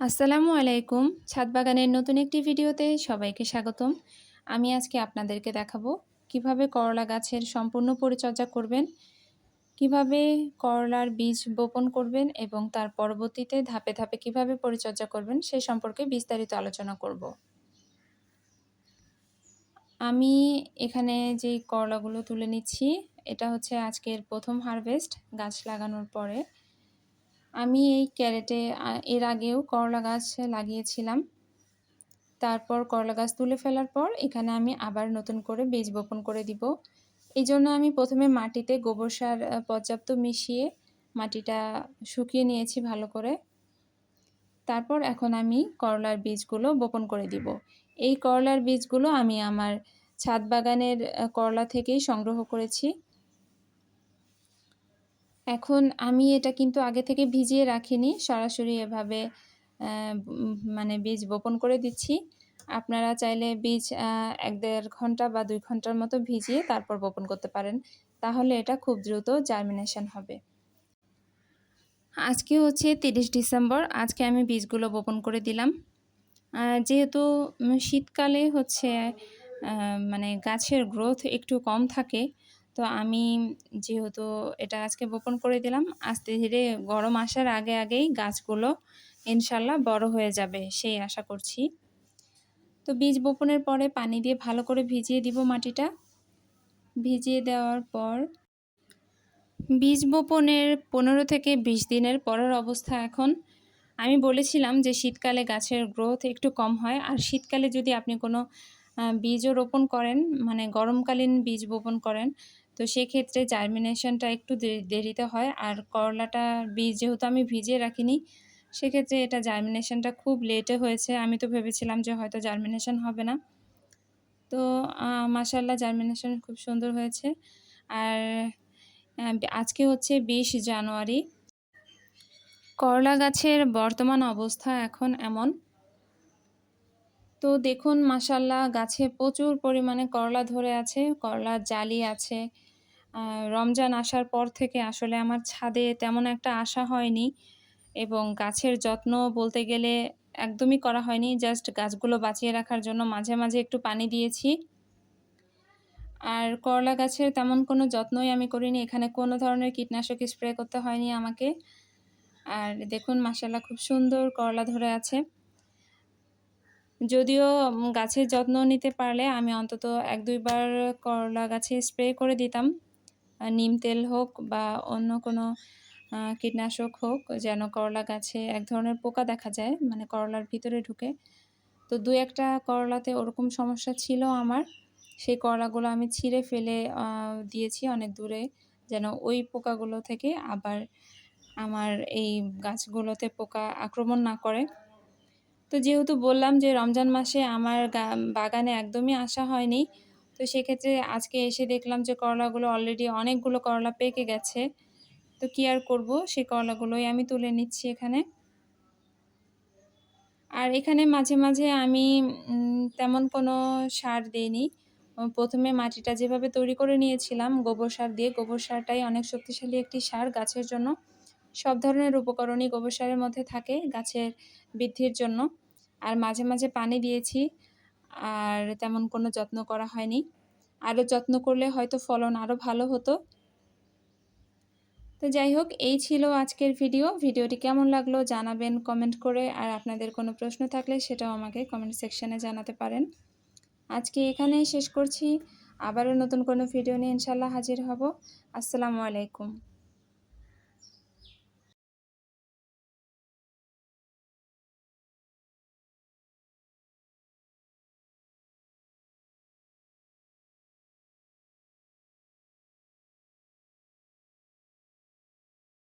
আসসালামু আলাইকুম। ছাদ বাগানের নতুন একটি ভিডিওতে সবাইকে স্বাগতম। আমি আজকে আপনাদেরকে দেখাবো কীভাবে করলা গাছের সম্পূর্ণ পরিচর্যা করবেন, কীভাবে করলার বীজ বপন করবেন এবং তার পরবর্তীতে ধাপে ধাপে কীভাবে পরিচর্যা করবেন সে সম্পর্কে বিস্তারিত আলোচনা করব। আমি এখানে যে করলাগুলো তুলে নিচ্ছি, এটা হচ্ছে আজকের প্রথম হারভেস্ট গাছ লাগানোর পরে। আমি এই ক্যারেটে এর আগেও করলা গাছ লাগিয়েছিলাম। তারপর করলা গাছ তুলে ফেলার পর এখানে আমি আবার নতুন করে বীজ বপন করে দিব। এই জন্য আমি প্রথমে মাটিতে গোবর সার পর্যাপ্ত মিশিয়ে মাটিটা শুকিয়ে নিয়েছি ভালো করে। তারপর এখন আমি করলার বীজগুলো বপন করে দিব। এই করলার বীজগুলো আমি আমার ছাদ বাগানের করলা থেকেই সংগ্রহ করেছি। এখন আমি এটা কিন্তু আগে থেকে ভিজিয়ে রাখিনি, সরাসরি এভাবে মানে বীজ বপন করে দিচ্ছি। আপনারা চাইলে বীজ এক দেড় ঘণ্টা বা দুই ঘণ্টার মতো ভিজিয়ে তারপর বপন করতে পারেন। তাহলে এটা খুব দ্রুত জার্মিনেশন হবে। আজকে হচ্ছে তিরিশ ডিসেম্বর, আজকে আমি বীজগুলো বপন করে দিলাম। যেহেতু শীতকালে হচ্ছে মানে গাছের গ্রোথ একটু কম থাকে তো আমি যেহেতু এটা আজকে বপন করে দিলাম, আস্তে ধীরে গরম আসার আগে আগেই গাছগুলো ইনশাল্লাহ বড় হয়ে যাবে সেই আশা করছি। তো বীজ বপনের পরে পানি দিয়ে ভালো করে ভিজিয়ে দিব মাটিটা। ভিজিয়ে দেওয়ার পর বীজ বপনের পনেরো থেকে বিশ দিনের পরের অবস্থা এখন। আমি বলেছিলাম যে শীতকালে গাছের গ্রোথ একটু কম হয়, আর শীতকালে যদি আপনি কোনো বীজও রোপণ করেন মানে গরমকালীন বীজ বপন করেন তো সেক্ষেত্রে জার্মিনেশনটা একটু দেরিতে হয়। আর করলাটা, বীজ যেহেতু আমি ভিজিয়ে রাখিনি, সেক্ষেত্রে এটা জার্মিনেশনটা খুব লেটে হয়েছে। আমি তো ভেবেছিলাম যে হয়তো জার্মিনেশন হবে না। তো মাসাল্লাহ জার্মিনেশন খুব সুন্দর হয়েছে। আর আজকে হচ্ছে বিশ জানুয়ারি। করলা গাছের বর্তমান অবস্থা এখন এমন। তো দেখুন মাসাল্লাহ গাছে প্রচুর পরিমাণে করলা ধরে আছে করলার জালি আছে। রমজান আসার পর থেকে আসলে আমার ছাদে তেমন একটা আশা হয়নি এবং গাছের যত্ন বলতে গেলে একদমই করা হয়নি। জাস্ট গাছগুলো বাঁচিয়ে রাখার জন্য মাঝে মাঝে একটু পানি দিয়েছি। আর করলা গাছের তেমন কোনো যত্নই আমি করিনি। এখানে কোনো ধরনের কীটনাশক স্প্রে করতে হয়নি আমাকে। আর দেখুন মাসাল্লাহ খুব সুন্দর করলা ধরে আছে। যদিও গাছের যত্ন নিতে পারলে আমি অন্তত এক দুইবার করলা গাছে স্প্রে করে দিতাম। নিম তেল হোক বা অন্য কোনো কীটনাশক হোক, যেন করলা গাছে এক ধরনের পোকা দেখা যায় মানে করলার ভিতরে ঢুকে। তো দু একটা করলাতে ওরকম সমস্যা ছিল আমার। সেই করলাগুলো আমি ছিঁড়ে ফেলে দিয়েছি অনেক দূরে, যেন ওই পোকাগুলো থেকে আবার আমার এই গাছগুলোতে পোকা আক্রমণ না করে। তো যেহেতু বললাম যে রমজান মাসে আমার বাগানে একদমই আসা হয়নি, তো সেক্ষেত্রে আজকে এসে দেখলাম যে করলাগুলো অলরেডি অনেকগুলো করলা পেকে গেছে। তো কি আর করব সেই করলাগুলোই আমি তুলে নিচ্ছি এখানে। আর এখানে মাঝে মাঝে আমি তেমন কোনো সার দিইনি। প্রথমে মাটিটা যেভাবে তৈরি করে নিয়েছিলাম, গোবর সার দিয়ে, গোবর সারটাই অনেক শক্তিশালী একটি সার গাছের জন্য। সব ধরনের উপকরণই গোবর সারের মধ্যে থাকে গাছের বৃদ্ধির জন্য। আর মাঝে মাঝে পানি দিয়েছি, আর তেমন কোনো যত্ন করা হয়নি। আরও যত্ন করলে হয়তো ফলন আরও ভালো হতো। তো যাই হোক, এই ছিল আজকের ভিডিও। ভিডিওটি কেমন লাগল জানাবেন কমেন্ট করে। আর আপনাদের কোনো প্রশ্ন থাকলে সেটাও আমাকে কমেন্ট সেকশানে জানাতে পারেন। আজকে এখানেই শেষ করছি। আবারও নতুন কোনো ভিডিও নিয়ে ইনশাল্লাহ হাজির হব। আসসালামু আলাইকুম।